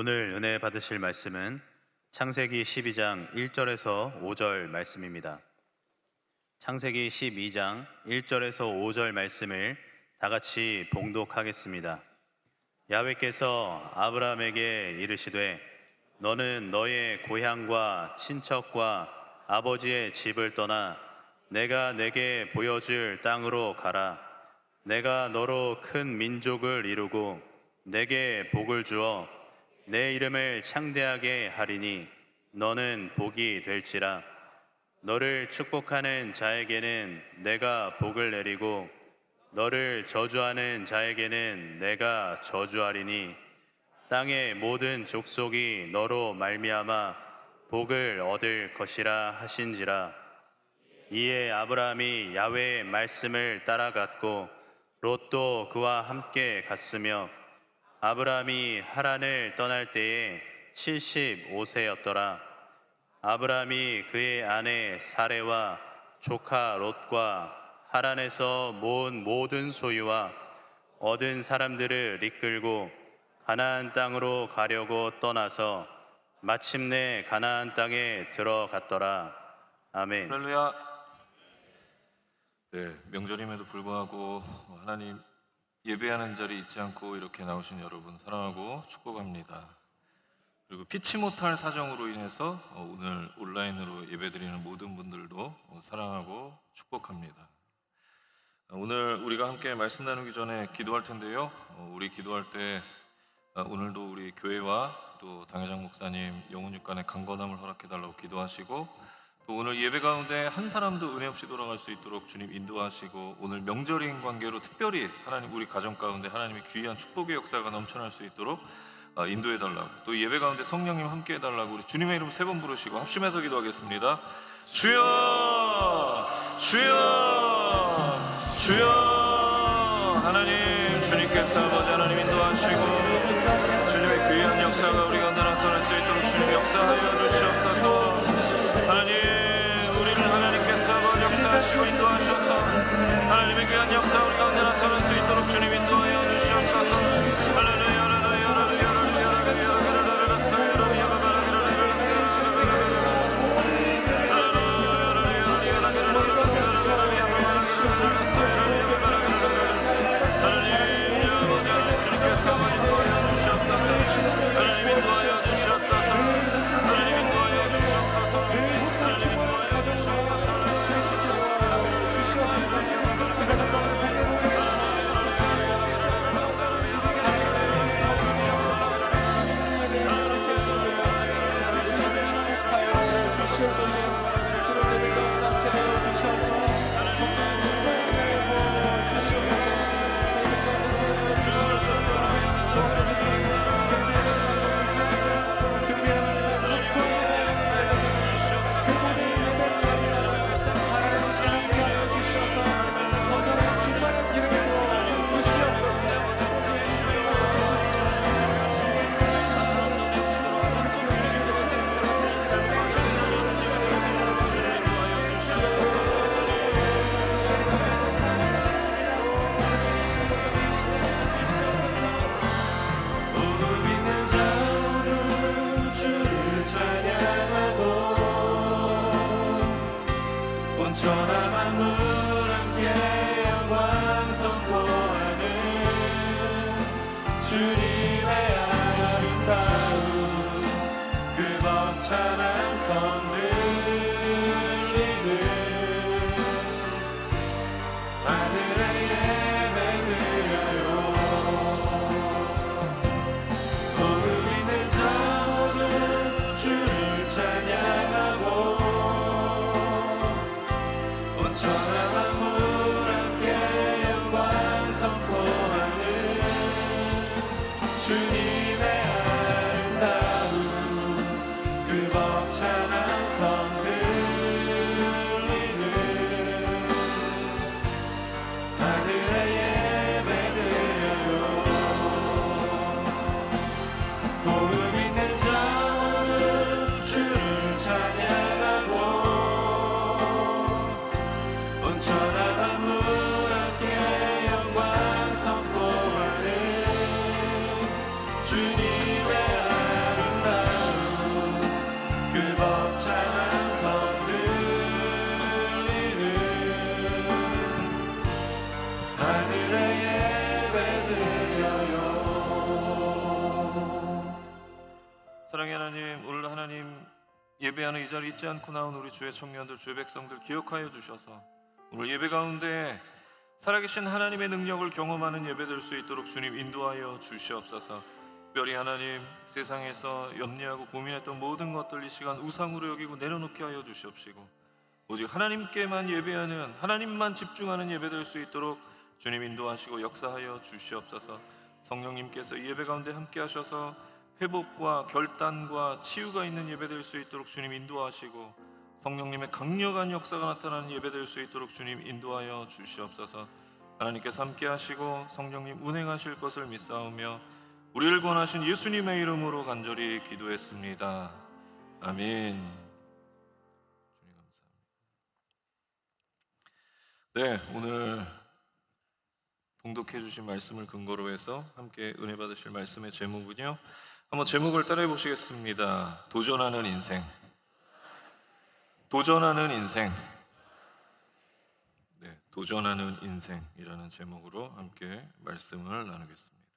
오늘 은혜 받으실 말씀은 창세기 12장 1절에서 5절 말씀입니다. 창세기 12장 1절에서 5절 말씀을 다 같이 봉독하겠습니다. 야훼께서 아브라함에게 이르시되 너는 너의 고향과 친척과 아버지의 집을 떠나 내가 내게 보여줄 땅으로 가라. 내가 너로 큰 민족을 이루고 내게 복을 주어 내 이름을 창대하게 하리니 너는 복이 될지라. 너를 축복하는 자에게는 내가 복을 내리고 너를 저주하는 자에게는 내가 저주하리니 땅의 모든 족속이 너로 말미암아 복을 얻을 것이라 하신지라. 이에 아브라함이 야훼의 말씀을 따라갔고 롯도 그와 함께 갔으며 아브라함이 하란을 떠날 때에 75세였더라. 아브라함이 그의 아내 사레와 조카 롯과 하란에서 모은 모든 소유와 얻은 사람들을 이끌고 가나안 땅으로 가려고 떠나서 마침내 가나안 땅에 들어갔더라. 아멘. 할렐루야. 네, 명절임에도 불구하고 하나님 예배하는 자리 잊지 않고 이렇게 나오신 여러분 사랑하고 축복합니다. 그리고 피치 못할 사정으로 인해서 어, 오늘 온라인으로 예배드리는 모든 분들도 어, 사랑하고 축복합니다. 어, 오늘 우리가 함께 말씀 나누기 전에 기도할 텐데요. 어, 우리 기도할 때 어, 오늘도 우리 교회와 또 당회장 목사님 영혼 육간의 강건함을 허락해 달라고 기도하시고 또 오늘 예배 가운데 한 사람도 은혜 없이 돌아갈 수 있도록 주님 인도하시고 오늘 명절인 관계로 특별히 하나님 우리 가정 가운데 하나님의 귀한 축복의 역사가 넘쳐날 수 있도록 어, 인도해 달라고 또 예배 가운데 성령님 함께 해 달라고 우리 주님의 이름 세 번 부르시고 합심해서 기도하겠습니다. 주여! 주여! 주여 귀한 역사 우리 가운데 나타날 수 있도록 이 자리에 있지 않고 나온 우리 주의 청년들, 주의 백성들 기억하여 주셔서 오늘 예배 가운데 살아계신 하나님의 능력을 경험하는 예배 될 수 있도록 주님 인도하여 주시옵소서. 특별히 하나님 세상에서 염려하고 고민했던 모든 것들 이 시간 우상으로 여기고 내려놓게 하여 주시옵시고 오직 하나님께만 예배하는 하나님만 집중하는 예배 될 수 있도록 주님 인도하시고 역사하여 주시옵소서. 성령님께서 이 예배 가운데 함께 하셔서 회복과 결단과 치유가 있는 예배 될 수 있도록 주님 인도하시고 성령님의 강력한 역사가 나타나는 예배 될 수 있도록 주님 인도하여 주시옵소서. 하나님께서 함께 하시고 성령님 운행하실 것을 믿사오며 우리를 권하신 예수님의 이름으로 간절히 기도했습니다. 아멘. 네, 오늘 봉독해 주신 말씀을 근거로 해서 함께 은혜 받으실 말씀의 제목은요. 한번 제목을 따라해 보시겠습니다. 도전하는 인생. 도전하는 인생. 네, 도전하는 인생이라는 제목으로 함께 말씀을 나누겠습니다.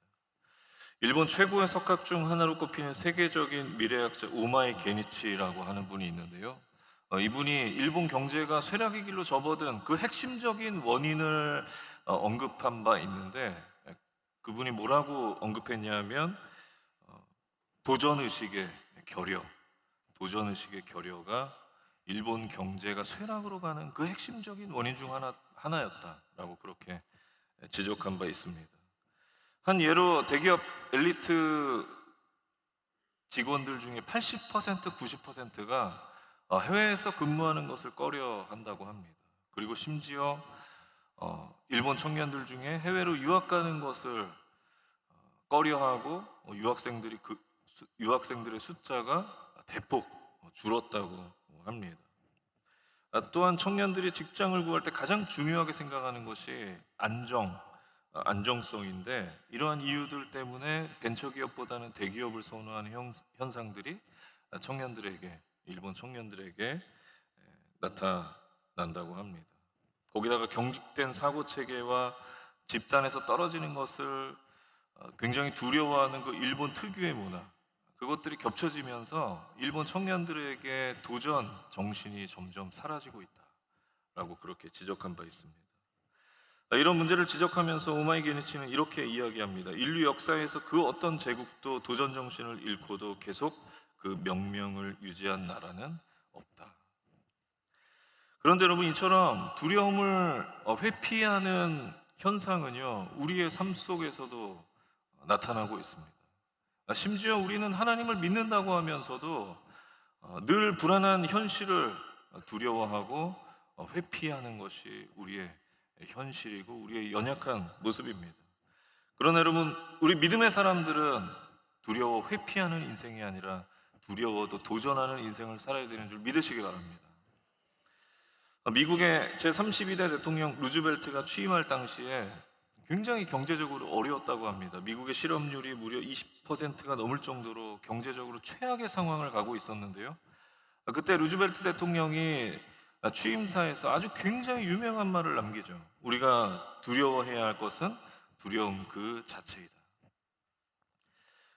일본 최고의 석학 중 하나로 꼽히는 세계적인 미래학자 오마이 게니치라고 하는 분이 있는데요. 어, 이분이 일본 경제가 쇠락의 길로 접어든 그 핵심적인 원인을 어, 언급한 바 있는데 그분이 뭐라고 언급했냐면 어, 도전 의식의 결여, 도전 의식의 결여가 일본 경제가 쇠락으로 가는 그 핵심적인 원인 중 하나 하나였다라고 그렇게 지적한 바 있습니다. 한 예로 대기업 엘리트 직원들 중에 80% 90%가 어, 해외에서 근무하는 것을 꺼려 한다고 합니다. 그리고 심지어 어, 일본 청년들 중에 해외로 유학 가는 것을 어, 꺼려하고 어, 유학생들이 그 수- 유학생들의 숫자가 대폭 어, 줄었다고 합니다. 아, 또한 청년들이 직장을 구할 때 가장 중요하게 생각하는 것이 안정, 아, 안정성인데 이러한 이유들 때문에 벤처기업보다는 대기업을 선호하는 형, 현상들이 아, 청년들에게 일본 청년들에게 에, 나타난다고 합니다. 거기다가 경직된 사고 체계와 집단에서 떨어지는 것을 어, 굉장히 두려워하는 그 일본 특유의 문화 그것들이 겹쳐지면서 일본 청년들에게 도전 정신이 점점 사라지고 있다라고 그렇게 지적한 바 있습니다. 아, 이런 문제를 지적하면서 오마이 게니치는 이렇게 이야기합니다. 인류 역사에서 그 어떤 제국도 도전 정신을 잃고도 계속 그 명명을 유지한 나라는 없다. 그런데 여러분 이처럼 두려움을 어, 회피하는 현상은요 우리의 삶 속에서도 나타나고 있습니다. 아, 심지어 우리는 하나님을 믿는다고 하면서도 어, 늘 불안한 현실을 두려워하고 어, 회피하는 것이 우리의 현실이고 우리의 연약한 모습입니다. 그러나 여러분 우리 믿음의 사람들은 두려워 회피하는 인생이 아니라 두려워도 도전하는 인생을 살아야 되는 줄 믿으시기 바랍니다. 어, 미국의 제32대 대통령 루즈벨트가 취임할 당시에 굉장히 경제적으로 어려웠다고 합니다. 미국의 실업률이 무려 20%가 넘을 정도로 경제적으로 최악의 상황을 가고 있었는데요. 아, 그때 루즈벨트 대통령이 취임사에서 아주 굉장히 유명한 말을 남기죠. 우리가 두려워해야 할 것은 두려움 그 자체이다.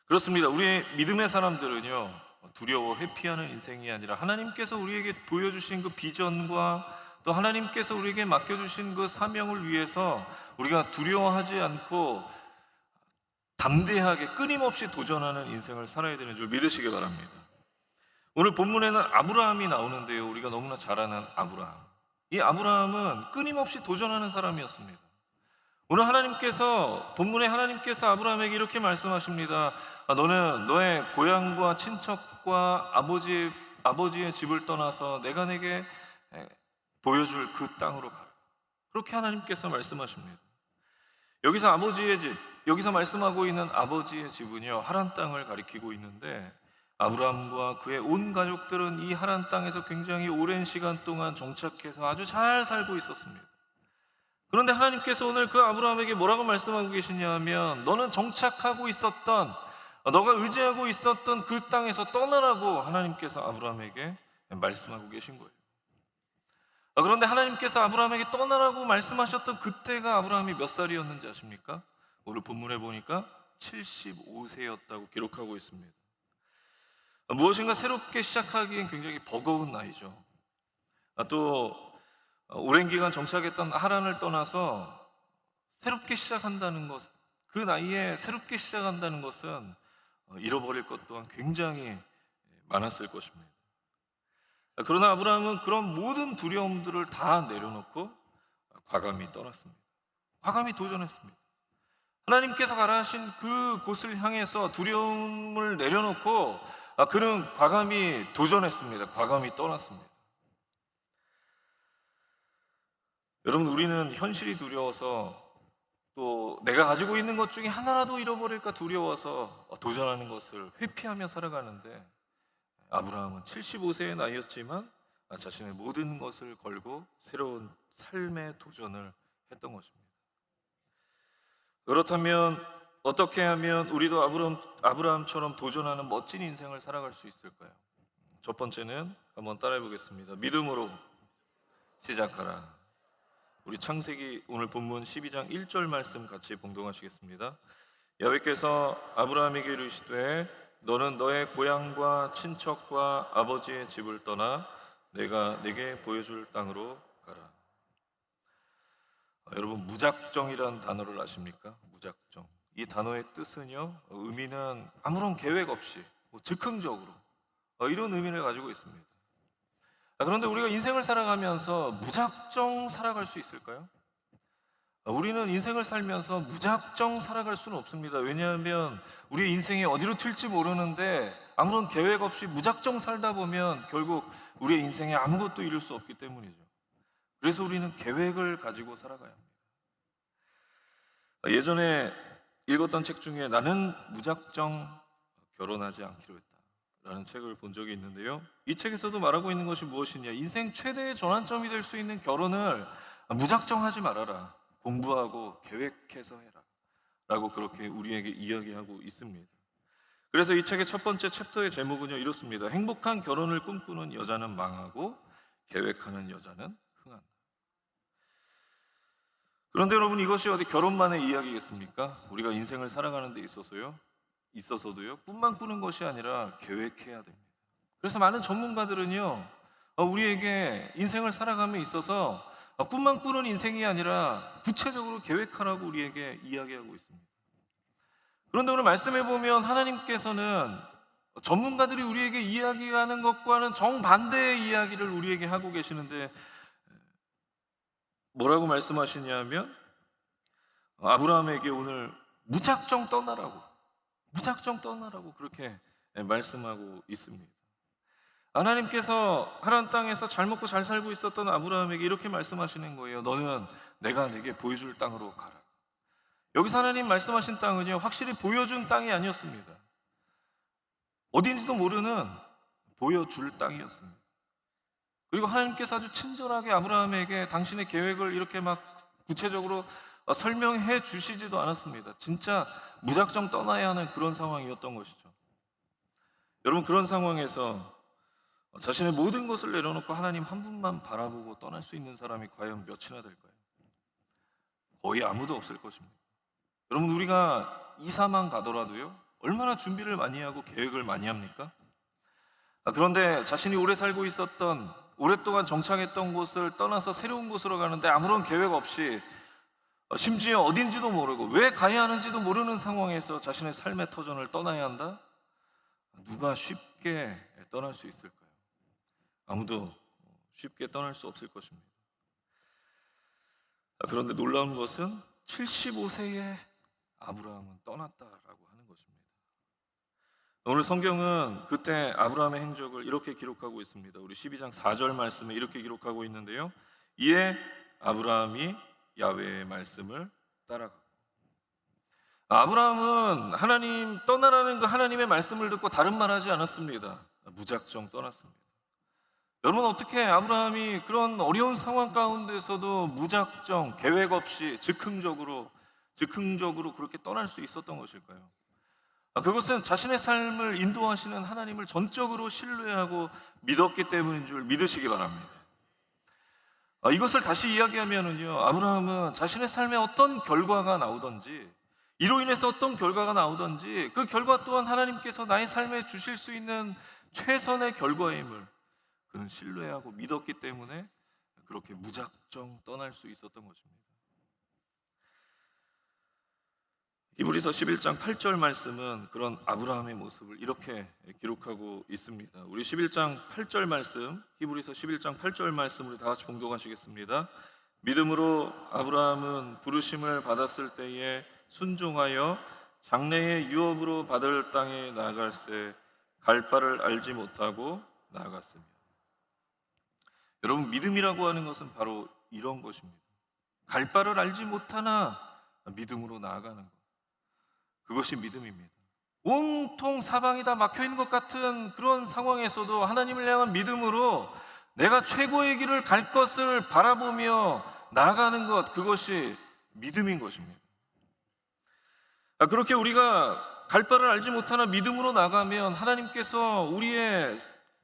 그렇습니다. 우리 믿음의 사람들은요, 두려워 회피하는 인생이 아니라 하나님께서 우리에게 보여주신 그 비전과 또 하나님께서 우리에게 맡겨주신 그 사명을 위해서 우리가 두려워하지 않고 담대하게 끊임없이 도전하는 인생을 살아야 되는 줄 믿으시기 바랍니다. 오늘 본문에는 아브라함이 나오는데요. 우리가 너무나 잘 아는 아브라함. 이 아브라함은 끊임없이 도전하는 사람이었습니다. 오늘 하나님께서 본문에 하나님께서 아브라함에게 이렇게 말씀하십니다. 아, 너는 너의 고향과 친척과 아버지 아버지의 집을 떠나서 내가 내게 에, 보여줄 그 땅으로 가라. 그렇게 하나님께서 말씀하십니다. 여기서 아버지의 집, 여기서 말씀하고 있는 아버지의 집은요 하란 땅을 가리키고 있는데 아브라함과 그의 온 가족들은 이 하란 땅에서 굉장히 오랜 시간 동안 정착해서 아주 잘 살고 있었습니다. 그런데 하나님께서 오늘 그 아브라함에게 뭐라고 말씀하고 계시냐 하면 너는 정착하고 있었던 너가 의지하고 있었던 그 땅에서 떠나라고 하나님께서 아브라함에게 말씀하고 계신 거예요. 아, 그런데 하나님께서 아브라함에게 떠나라고 말씀하셨던 그때가 아브라함이 몇 살이었는지 아십니까? 오늘 본문에 보니까 75세였다고 기록하고 있습니다. 무엇인가 새롭게 시작하기엔 굉장히 버거운 나이죠. 아, 또 어, 오랜 기간 정착했던 하란을 떠나서 새롭게 시작한다는 것, 그 나이에 새롭게 시작한다는 것은 어, 잃어버릴 것 또한 굉장히 많았을 것입니다. 아, 그러나 아브라함은 그런 모든 두려움들을 다 내려놓고 과감히 떠났습니다. 과감히 도전했습니다. 하나님께서 가라 하신 그 곳을 향해서 두려움을 내려놓고 아, 그는 과감히 도전했습니다. 과감히 떠났습니다. 여러분 우리는 현실이 두려워서 또 내가 가지고 있는 것 중에 하나라도 잃어버릴까 두려워서 도전하는 것을 회피하며 살아가는데 아브라함은 75세의 나이였지만 자신의 모든 것을 걸고 새로운 삶의 도전을 했던 것입니다. 그렇다면 어떻게 하면 우리도 아브라함, 아브라함처럼 도전하는 멋진 인생을 살아갈 수 있을까요? 첫 번째는 한번 따라해 보겠습니다. 믿음으로 시작하라. 우리 창세기 오늘 본문 12장 1절 말씀 같이 봉독하시겠습니다. 야훼께서 아브라함에게 이르시되 너는 너의 고향과 친척과 아버지의 집을 떠나 내가 내게 보여줄 땅으로 가라. 아, 여러분 무작정이라는 단어를 아십니까? 무작정. 이 단어의 뜻은요 어, 의미는 아무런 계획 없이 뭐 즉흥적으로 어, 이런 의미를 가지고 있습니다. 아, 그런데 우리가 인생을 살아가면서 무작정 살아갈 수 있을까요? 아, 우리는 인생을 살면서 무작정 살아갈 수는 없습니다. 왜냐하면 우리 인생이 어디로 튈지 모르는데 아무런 계획 없이 무작정 살다 보면 결국 우리의 인생에 아무것도 이룰 수 없기 때문이죠. 그래서 우리는 계획을 가지고 살아가야 합니다. 아, 예전에 읽었던 책 중에 나는 무작정 결혼하지 않기로 했다라는 책을 본 적이 있는데요. 이 책에서도 말하고 있는 것이 무엇이냐? 인생 최대의 전환점이 될 수 있는 결혼을 무작정 하지 말아라. 공부하고 계획해서 해라. 라고 그렇게 우리에게 이야기하고 있습니다. 그래서 이 책의 첫 번째 챕터의 제목은요 이렇습니다. 행복한 결혼을 꿈꾸는 여자는 망하고 계획하는 여자는 흥한다. 그런데 여러분 이것이 어디 결혼만의 이야기겠습니까? 우리가 인생을 살아가는 데 있어서요. 있어서도요. 꿈만 꾸는 것이 아니라 계획해야 됩니다. 그래서 많은 전문가들은요. 어, 우리에게 인생을 살아감에 있어서 어, 꿈만 꾸는 인생이 아니라 구체적으로 계획하라고 우리에게 이야기하고 있습니다. 그런데 오늘 말씀해 보면 하나님께서는 전문가들이 우리에게 이야기하는 것과는 정반대의 이야기를 우리에게 하고 계시는데 뭐라고 말씀하시냐면 아브라함에게 오늘 무작정 떠나라고 무작정 떠나라고 그렇게 말씀하고 있습니다. 하나님께서 하란 땅에서 잘 먹고 잘 살고 있었던 아브라함에게 이렇게 말씀하시는 거예요. 너는 내가 내게 보여줄 땅으로 가라. 여기서 하나님 말씀하신 땅은요, 확실히 보여준 땅이 아니었습니다. 어딘지도 모르는 보여줄 땅이었습니다. 그리고 하나님께서 아주 친절하게 아브라함에게 당신의 계획을 이렇게 막 구체적으로 설명해 주시지도 않았습니다. 진짜 무작정 떠나야 하는 그런 상황이었던 것이죠. 여러분 그런 상황에서 자신의 모든 것을 내려놓고 하나님 한 분만 바라보고 떠날 수 있는 사람이 과연 몇이나 될까요? 거의 아무도 없을 것입니다. 여러분 우리가 이사만 가더라도요 얼마나 준비를 많이 하고 계획을 많이 합니까? 아, 그런데 자신이 오래 살고 있었던 오랫동안 정착했던 곳을 떠나서 새로운 곳으로 가는데 아무런 계획 없이 어, 심지어 어딘지도 모르고 왜 가야 하는지도 모르는 상황에서 자신의 삶의 터전을 떠나야 한다? 누가 쉽게 떠날 수 있을까요? 아무도 쉽게 떠날 수 없을 것입니다. 아, 그런데 놀라운 것은 75세의 아브라함은 떠났다라고 하는 것입니다. 오늘 성경은 그때 아브라함의 행적을 이렇게 기록하고 있습니다. 우리 12장 4절 말씀에 이렇게 기록하고 있는데요. 이에 아브라함이 야훼의 말씀을 따라가고 아브라함은 하나님 떠나라는 그 하나님의 말씀을 듣고 다른 말 하지 않았습니다. 무작정 떠났습니다. 여러분 어떻게 아브라함이 그런 어려운 상황 가운데서도 무작정 계획 없이 즉흥적으로 즉흥적으로 그렇게 떠날 수 있었던 것일까요? 아, 그것은 자신의 삶을 인도하시는 하나님을 전적으로 신뢰하고 믿었기 때문인 줄 믿으시기 바랍니다. 아, 이것을 다시 이야기하면은요, 아브라함은 자신의 삶에 어떤 결과가 나오든지 이로 인해서 어떤 결과가 나오든지 그 결과 또한 하나님께서 나의 삶에 주실 수 있는 최선의 결과임을 그는 신뢰하고 믿었기 때문에 그렇게 무작정 떠날 수 있었던 것입니다. 히브리서 11장 8절 말씀은 그런 아브라함의 모습을 이렇게 기록하고 있습니다. 우리 11장 8절 말씀, 히브리서 11장 8절 말씀 우리 다 같이 봉독하시겠습니다. 믿음으로 아브라함은 부르심을 받았을 때에 순종하여 장래의 유업으로 받을 땅에 나아갈새 갈 바를 알지 못하고 나아갔으며 여러분 믿음이라고 하는 것은 바로 이런 것입니다. 갈 바를 알지 못하나 믿음으로 나아가는 것. 그것이 믿음입니다. 온통 사방이 다 막혀 있는 것 같은 그런 상황에서도 하나님을 향한 믿음으로 내가 최고의 길을 갈 것을 바라보며 나아가는 것 그것이 믿음인 것입니다. 아, 그렇게 우리가 갈 바를 알지 못하나 믿음으로 나가면 하나님께서 우리의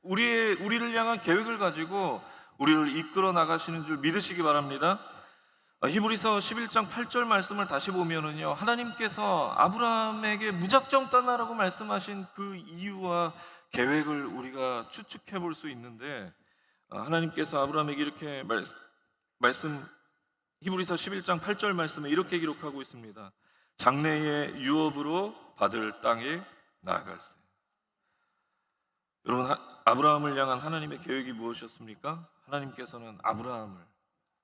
우리의 우리를 향한 계획을 가지고 우리를 이끌어 나가시는 줄 믿으시기 바랍니다. 아, 히브리서 11장 8절 말씀을 다시 보면은요. 하나님께서 아브라함에게 무작정 떠나라고 말씀하신 그 이유와 계획을 우리가 추측해 볼 수 있는데 아, 하나님께서 아브라함에게 이렇게 말, 말씀 히브리서 11장 8절 말씀에 이렇게 기록하고 있습니다. 장래의 유업으로 받을 땅에 나아갈세. 여러분 하- 아브라함을 향한 하나님의 계획이 무엇이었습니까? 하나님께서는 아브라함을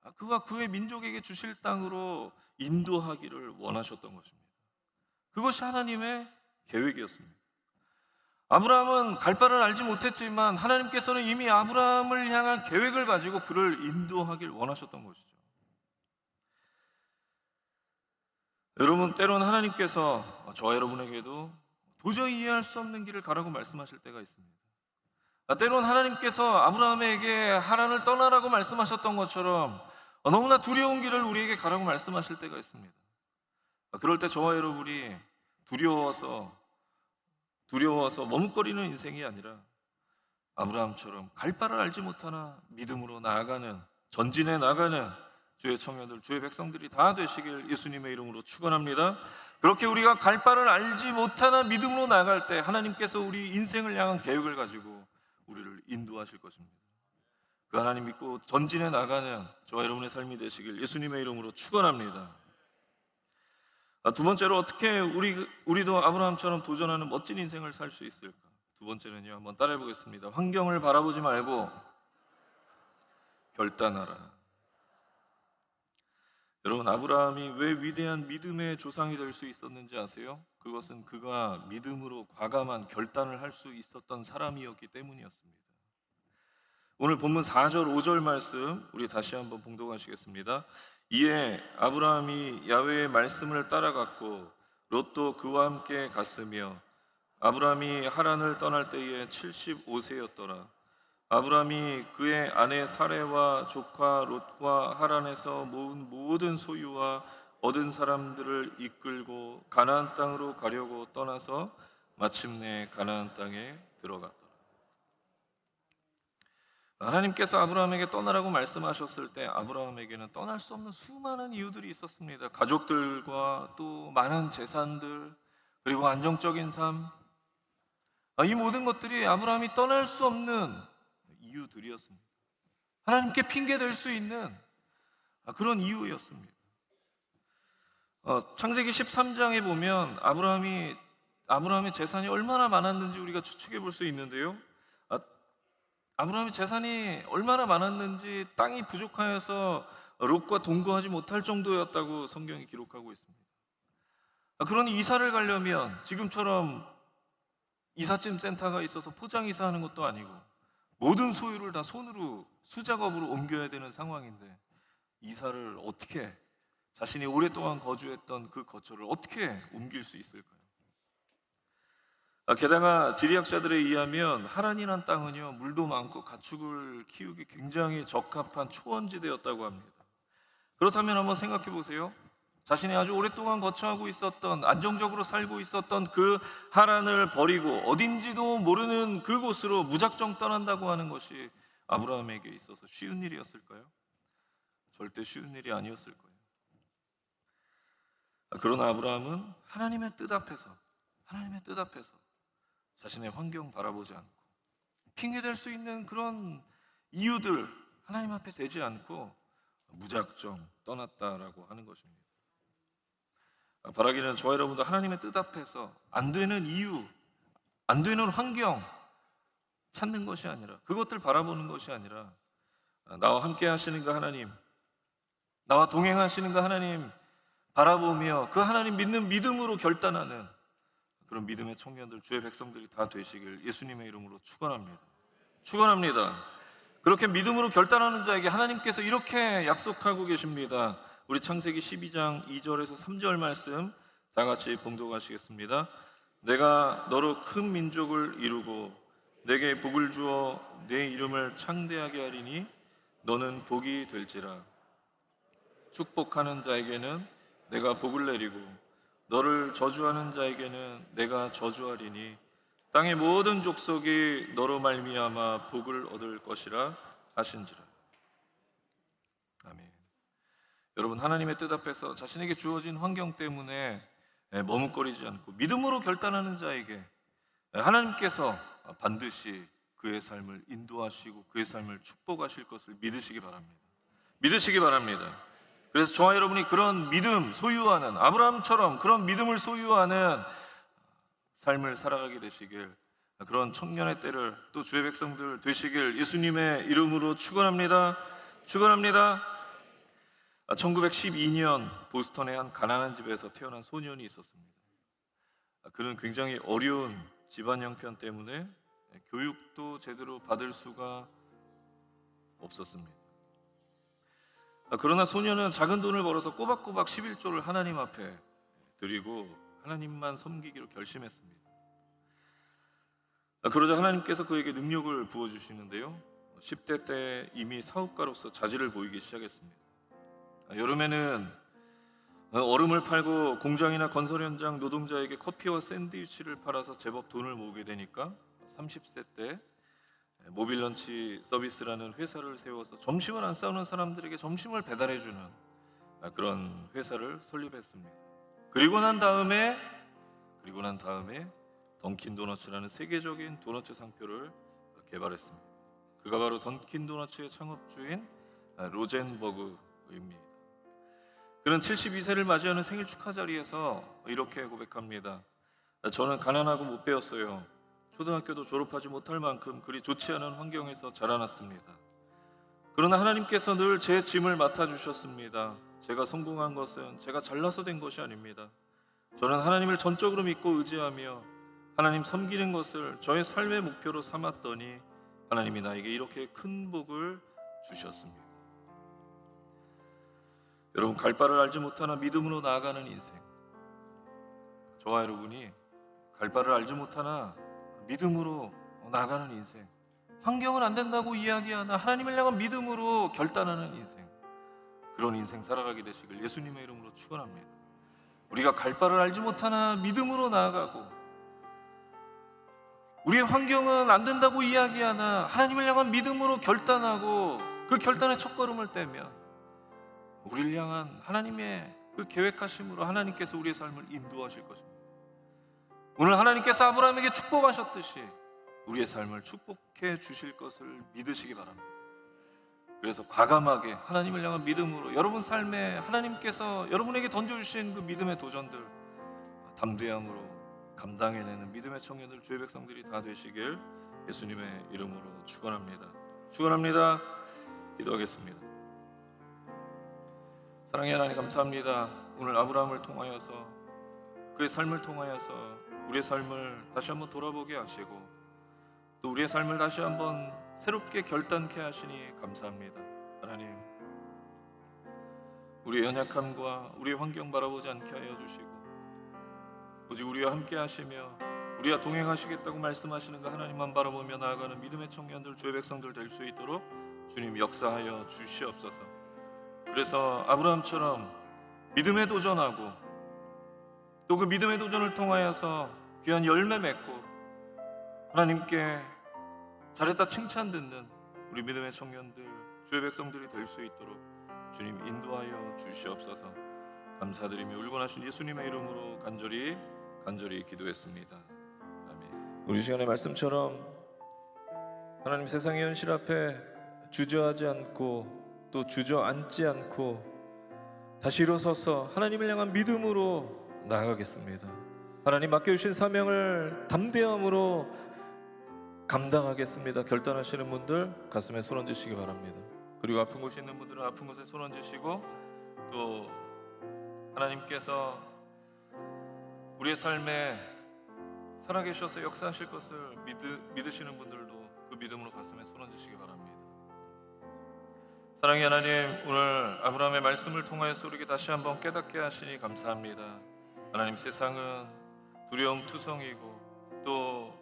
아, 그와 그의 민족에게 주실 땅으로 인도하기를 원하셨던 것입니다. 그것이 하나님의 계획이었습니다. 아브라함은 갈 바를 알지 못했지만 하나님께서는 이미 아브라함을 향한 계획을 가지고 그를 인도하길 원하셨던 것이죠. 여러분 때로는 하나님께서 저 여러분에게도 도저히 이해할 수 없는 길을 가라고 말씀하실 때가 있습니다. 아, 때로는 하나님께서 아브라함에게 하란을 떠나라고 말씀하셨던 것처럼 너무나 두려운 길을 우리에게 가라고 말씀하실 때가 있습니다. 아, 그럴 때 저와 여러분이 두려워서 두려워서 머뭇거리는 인생이 아니라 아브라함처럼 갈 바를 알지 못하나 믿음으로 나아가는 전진해 나가는 주의 청년들, 주의 백성들이 다 되시길 예수님의 이름으로 축원합니다. 그렇게 우리가 갈 바를 알지 못하나 믿음으로 나갈 때 하나님께서 우리 인생을 향한 계획을 가지고 우리를 인도하실 것입니다. 그 하나님 믿고 전진해 나가는 저와 여러분의 삶이 되시길 예수님의 이름으로 축원합니다. 아, 두 번째로 어떻게 우리 우리도 아브라함처럼 도전하는 멋진 인생을 살 수 있을까? 두 번째는요. 한번 따라해 보겠습니다. 환경을 바라보지 말고 결단하라. 여러분 아브라함이 왜 위대한 믿음의 조상이 될 수 있었는지 아세요? 그것은 그가 믿음으로 과감한 결단을 할 수 있었던 사람이었기 때문이었습니다. 오늘 본문 4절 5절 말씀 우리 다시 한번 봉독하시겠습니다. 이에 아브라함이 야훼의 말씀을 따라갔고 롯도 그와 함께 갔으며 아브라함이 하란을 떠날 때에 75세였더라. 아브라함이 그의 아내 사레와 조카 롯과 하란에서 모은 모든 소유와 얻은 사람들을 이끌고 가나안 땅으로 가려고 떠나서 마침내 가나안 땅에 들어갔더라. 하나님께서 아브라함에게 떠나라고 말씀하셨을 때 아브라함에게는 떠날 수 없는 수많은 이유들이 있었습니다. 가족들과 또 많은 재산들 그리고 안정적인 삶. 아, 이 모든 것들이 아브라함이 떠날 수 없는 이유들이었습니다. 하나님께 핑계 댈수 있는 아, 그런 이유였습니다. 어, 창세기 13장에 보면 아브라함이 아브라함의 재산이 얼마나 많았는지 우리가 추측해 볼 수 있는데요. 아, 아브라함의 재산이 얼마나 많았는지 땅이 부족하여서 롯과 동거하지 못할 정도였다고 성경이 기록하고 있습니다. 아, 그러니 이사를 가려면 지금처럼 이삿짐 센터가 있어서 포장 이사하는 것도 아니고 모든 소유를 다 손으로 수작업으로 옮겨야 되는 상황인데 이사를 어떻게 자신이 오랫동안 거주했던 그 거처를 어떻게 옮길 수 있을까요? 아, 게다가 지리학자들에 의하면 하란이란 땅은요 물도 많고 가축을 키우기 굉장히 적합한 초원지대였다고 합니다. 그렇다면 한번 생각해 보세요. 자신이 아주 오랫동안 거처하고 있었던 안정적으로 살고 있었던 그 하란을 버리고 어딘지도 모르는 그곳으로 무작정 떠난다고 하는 것이 아브라함에게 있어서 쉬운 일이었을까요? 절대 쉬운 일이 아니었을 거예요. 그러나 아브라함은 하나님의 뜻 앞에서 하나님의 뜻 앞에서 자신의 환경 바라보지 않고 핑계 댈수 있는 그런 이유들 하나님 앞에 대지 않고 무작정 떠났다라고 하는 것입니다. 아, 바라기는 저와 여러분도 하나님의 뜻 앞에서 안 되는 이유, 안 되는 환경 찾는 것이 아니라 그것들 바라보는 것이 아니라 아, 나와 함께 하시는 그 하나님, 나와 동행하시는 그 하나님 바라보며 그 하나님 믿는 믿음으로 결단하는 그런 믿음의 청년들, 주의 백성들이 다 되시길 예수님의 이름으로 축원합니다. 축원합니다. 그렇게 믿음으로 결단하는 자에게 하나님께서 이렇게 약속하고 계십니다. 우리 창세기 12장 2절에서 3절 말씀 다 같이 봉독하시겠습니다. 내가 너로 큰 민족을 이루고 내게 복을 주어 내 이름을 창대하게 하리니 너는 복이 될지라. 축복하는 자에게는 내가 복을 내리고 너를 저주하는 자에게는 내가 저주하리니 땅의 모든 족속이 너로 말미암아 복을 얻을 것이라 하신지라. 아멘. 여러분 하나님의 뜻 앞에서 자신에게 주어진 환경 때문에 예, 머뭇거리지 않고 믿음으로 결단하는 자에게 예, 하나님께서 반드시 그의 삶을 인도하시고 그의 삶을 축복하실 것을 믿으시기 바랍니다. 믿으시기 바랍니다. 그래서 저와 여러분이 그런 믿음 소유하는 아브라함처럼 그런 믿음을 소유하는 삶을 살아가게 되시길 그런 청년의 때를 또 주의 백성들 되시길 예수님의 이름으로 축원합니다. 축원합니다. 1912년 보스턴의 한 가난한 집에서 태어난 소년이 있었습니다. 아, 그는 굉장히 어려운 집안 형편 때문에 교육도 제대로 받을 수가 없었습니다. 아, 그러나 소년은 작은 돈을 벌어서 꼬박꼬박 11조를 하나님 앞에 드리고 하나님만 섬기기로 결심했습니다. 아, 그러자 하나님께서 그에게 능력을 부어 주시는데요. 10대 때 이미 사업가로서 자질을 보이기 시작했습니다. 아, 여름에는 어, 얼음을 팔고 공장이나 건설 현장 노동자에게 커피와 샌드위치를 팔아서 제법 돈을 모으게 되니까 30세 때 모빌런치 서비스라는 회사를 세워서 점심을 안 싸우는 사람들에게 점심을 배달해 주는 아, 그런 회사를 설립했습니다. 그리고 난 다음에 그리고 난 다음에 던킨 도너츠라는 세계적인 도너츠 상표를 개발했습니다. 그가 바로 던킨 도너츠의 창업주인 아, 로젠버그입니다. 그는 72세를 맞이하는 생일 축하 자리에서 이렇게 고백합니다. 저는 가난하고 못 배웠어요. 초등학교도 졸업하지 못할 만큼 그리 좋지 않은 환경에서 자라났습니다. 그러나 하나님께서 늘 제 짐을 맡아 주셨습니다. 제가 성공한 것은 제가 잘나서 된 것이 아닙니다. 저는 하나님을 전적으로 믿고 의지하며 하나님 섬기는 것을 저의 삶의 목표로 삼았더니 하나님이 나에게 이렇게 큰 복을 주셨습니다. 여러분 갈 바를 알지 못하나 믿음으로 나아가는 인생. 저와 여러분이 갈 바를 알지 못하나 믿음으로 나아가는 인생. 환경은 안 된다고 이야기하나 하나님을 향한 믿음으로 결단하는 인생. 그런 인생 살아가게 되시길 예수님의 이름으로 축원합니다. 우리가 갈 바를 알지 못하나 믿음으로 나아가고 우리의 환경은 안 된다고 이야기하나 하나님을 향한 믿음으로 결단하고 그 결단의 첫걸음을 떼면 우리를 향한 하나님의 그 계획하심으로 하나님께서 우리의 삶을 인도하실 것입니다. 오늘 하나님께서 아브라함에게 축복하셨듯이 우리의 삶을 축복해 주실 것을 믿으시기 바랍니다. 그래서 과감하게 하나님을 향한 믿음으로 여러분 삶에 하나님께서 여러분에게 던져주신 그 믿음의 도전들 담대함으로 감당해내는 믿음의 청년들 주의 백성들이 다 되시길 예수님의 이름으로 축원합니다. 축원합니다. 기도하겠습니다. 사랑의 하나님 감사합니다. 오늘 아브라함을 통하여서 그의 삶을 통하여서 우리의 삶을 다시 한번 돌아보게 하시고 또 우리의 삶을 다시 한번 새롭게 결단케 하시니 감사합니다. 하나님 우리의 연약함과 우리의 환경 바라보지 않게 하여 주시고 오직 우리와 함께 하시며 우리와 동행하시겠다고 말씀하시는 그 하나님만 바라보며 나아가는 믿음의 청년들 주의 백성들 될 수 있도록 주님 역사하여 주시옵소서. 그래서 아브라함처럼 믿음에 도전하고 또 그 믿음의 도전을 통하여서 귀한 열매 맺고 하나님께 잘했다 칭찬 듣는 우리 믿음의 청년들 주의 백성들이 될 수 있도록 주님 인도하여 주시옵소서. 감사드리며 울분하신 예수님의 이름으로 간절히 간절히 기도했습니다. 아멘. 우리 시간의 말씀처럼 하나님 세상의 현실 앞에 주저하지 않고 또 주저앉지 않고 다시 일어서서 하나님을 향한 믿음으로 나아가겠습니다. 하나님 맡겨주신 사명을 담대함으로 감당하겠습니다. 결단하시는 분들 가슴에 손 얹으시기 바랍니다. 그리고 아픈 곳이 있는 분들은 아픈 곳에 손 얹으시고 또 하나님께서 우리의 삶에 살아계셔서 역사하실 것을 믿으, 믿으시는 분들도 그 믿음으로 가슴에 손 얹으시기 바랍니다. 사랑의 하나님, 오늘 아브라함의 말씀을 통하여서 우리에게 다시 한번 깨닫게 하시니 감사합니다. 하나님 세상은 두려움 투성이고 또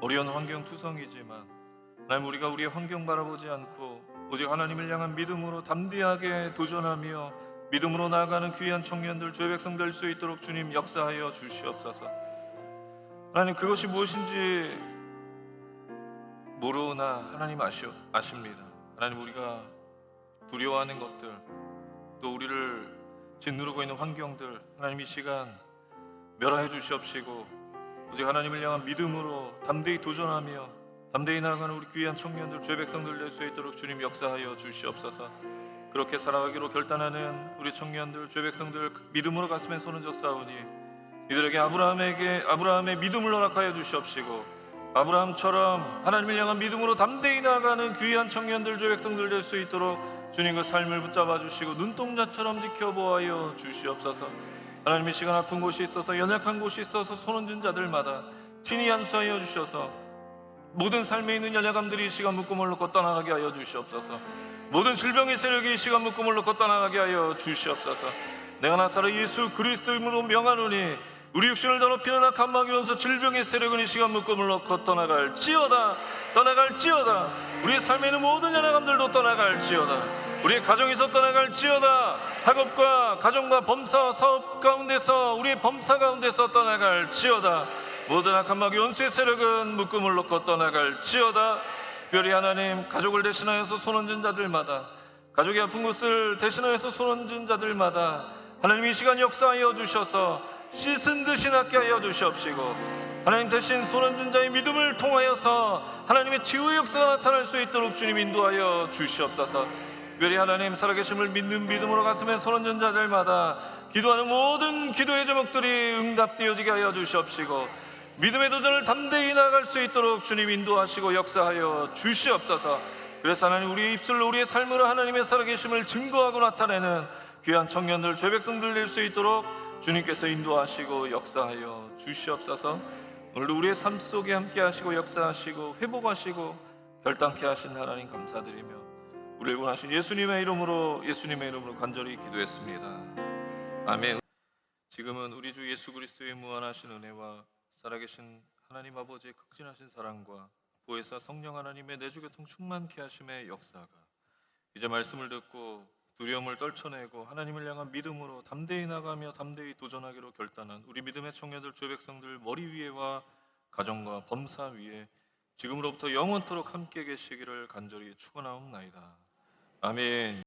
어려운 환경 투성이지만 하나님 우리가 우리의 환경 바라보지 않고 오직 하나님을 향한 믿음으로 담대하게 도전하며 믿음으로 나아가는 귀한 청년들 주의 백성 될 수 있도록 주님 역사하여 주시옵소서. 하나님 그것이 무엇인지 모르나 하나님 아시, 아십니다. 하나님 우리가 두려워하는 것들 또 우리를 짓누르고 있는 환경들 하나님 이 시간 멸하해 주시옵시고 오직 하나님을 향한 믿음으로 담대히 도전하며 담대히 나아가는 우리 귀한 청년들 주의 백성들 될 수 있도록 주님 역사하여 주시옵소서. 그렇게 살아가기로 결단하는 우리 청년들 주의 백성들 믿음으로 가슴에 손을 졌사오니 이들에게 아브라함에게 아브라함의 믿음을 허락하여 주시옵시고 아브라함처럼 하나님을 향한 믿음으로 담대히 나아가는 귀한 청년들 주의 백성들 될 수 있도록 주님 그 삶을 붙잡아 주시고 눈동자처럼 지켜보아여 주시옵소서. 하나님 이 시간 아픈 곳이 있어서 연약한 곳이 있어서 손 얹은 자들마다 친히 안수하여 주셔서 모든 삶에 있는 연약함들이 이 시간 묶음을 놓고 떠나가게 하여 주시옵소서. 모든 질병의 세력이 이 시간 묶음을 놓고 떠나가게 하여 주시옵소서. 내가 나사로 예수 그리스도 이름으로 명하노니 우리 육신을 더럽히는 악한 마귀 원수 질병의 세력은 이 시간 묶음을 놓고 떠나갈지어다. 떠나갈지어다. 우리의 삶에 있는 모든 연약함들도 떠나갈지어다. 우리의 가정에서 떠나갈지어다. 학업과 가정과 범사 사업 가운데서 우리의 범사 가운데서 떠나갈지어다. 모든 악한 마귀 원수의 세력은 묶음을 놓고 떠나갈지어다. 특별히 하나님 가족을 대신하여서 손 얹은 자들마다 가족의 아픈 곳을 대신하여서 손 얹은 자들마다 하나님 이 시간 역사하여 주셔서 씻은 듯이 낫게 하여 주시옵시고 하나님 대신 손 얹은 자의 믿음을 통하여서 하나님의 치유의 역사가 나타날 수 있도록 주님 인도하여 주시옵소서 특별히 하나님 살아계심을 믿는 믿음으로 가슴에 손 얹은 자들마다 기도하는 모든 기도의 제목들이 응답되어지게 하여 주시옵시고 믿음의 도전을 담대히 나아갈 수 있도록 주님 인도하시고 역사하여 주시옵소서. 그래서 하나님 우리의 입술로 우리의 삶으로 하나님의 살아계심을 증거하고 나타내는 귀한 청년들 죄 백성들 될수 있도록 주님께서 인도하시고 역사하여 주시옵소서. 오늘도 우리의 삶 속에 함께 하시고 역사하시고 회복하시고 결단케 하신 하나님 감사드리며 우리를 원하신 예수님의 이름으로 예수님의 이름으로 간절히 기도했습니다. 아멘. 지금은 우리 주 예수 그리스도의 무한하신 은혜와 살아계신 하나님 아버지의 극진하신 사랑과 보혜사 성령 하나님의 내주 교통 충만케 하심의 역사가 이제 말씀을 듣고 두려움을 떨쳐내고 하나님을 향한 믿음으로 담대히 나가며 담대히 도전하기로 결단한 우리 믿음의 청년들 주 백성들 머리 위에와 가정과 범사 위에 지금으로부터 영원토록 함께 계시기를 간절히 축원하옵나이다. 아멘.